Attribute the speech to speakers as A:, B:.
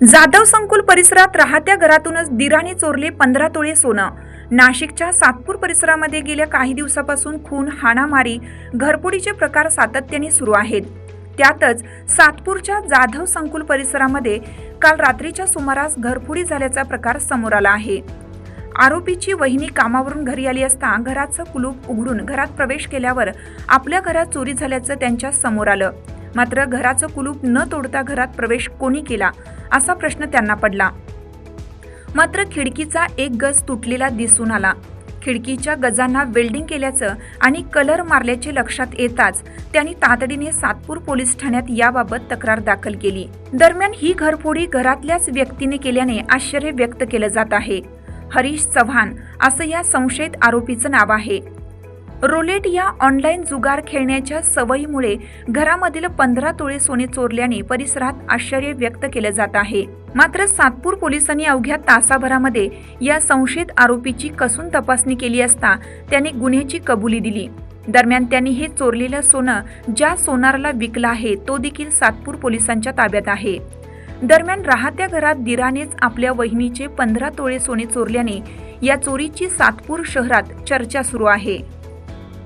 A: जाधव संकुल परिसरात राहत्या घरातूनच दिराने चोरले पंधरा तोळे सोनं. नाशिकच्या सातपूर परिसरामध्ये गेल्या काही दिवसापासून खून हाणामारी घरपुडीचे प्रकार सातत्याने सुरू आहेत. त्यातच सातपूरच्या जाधव संकुल परिसरामध्ये काल रात्रीच्या सुमारास घरफोडी झाल्याचा प्रकार समोर आला आहे. आरोपीची वहिनी कामावरून घरी आली असता घराचं कुलूप उघडून घरात प्रवेश केल्यावर आपल्या घरात चोरी झाल्याचं त्यांच्यासमोर आलं. मात्र घराचं कुलूप न तोडता घरात प्रवेश कोणी केला असा प्रश्न त्यांना पडला. मात्र खिडकीचा एक गज तुटलेला दिसून आला. खिडकीच्या गजांना वेल्डिंग केल्याचं आणि कलर मारल्याचे लक्षात येताच त्यांनी तातडीने सातपूर पोलीस ठाण्यात याबाबत तक्रार दाखल केली. दरम्यान ही घरफोडी घरातल्याच व्यक्तीने केल्याने आश्चर्य व्यक्त केलं जात आहे. हरीश चव्हाण असं या संशयित आरोपीचं नाव आहे. रोलेट या ऑनलाईन जुगार खेळण्याच्या सवयीमुळे घरामधील पंधरा तोळे सोने चोरल्याने परिसरात आश्चर्य व्यक्त केलं जात आहे. मात्र सातपूर पोलिसांनी अवघ्या तासाभरामध्ये या संशयित आरोपीची कसून तपासणी केली असता त्याने गुन्ह्याची कबुली दिली. दरम्यान त्यांनी हे चोरलेलं सोनं ज्या सोनारला विकलं आहे तो देखील सातपूर पोलिसांच्या ताब्यात आहे. दरम्यान राहत्या घरात दिरानेच आपल्या वहिनीचे पंधरा तोळे सोने चोरल्याने या चोरीची सातपूर शहरात चर्चा सुरू आहे.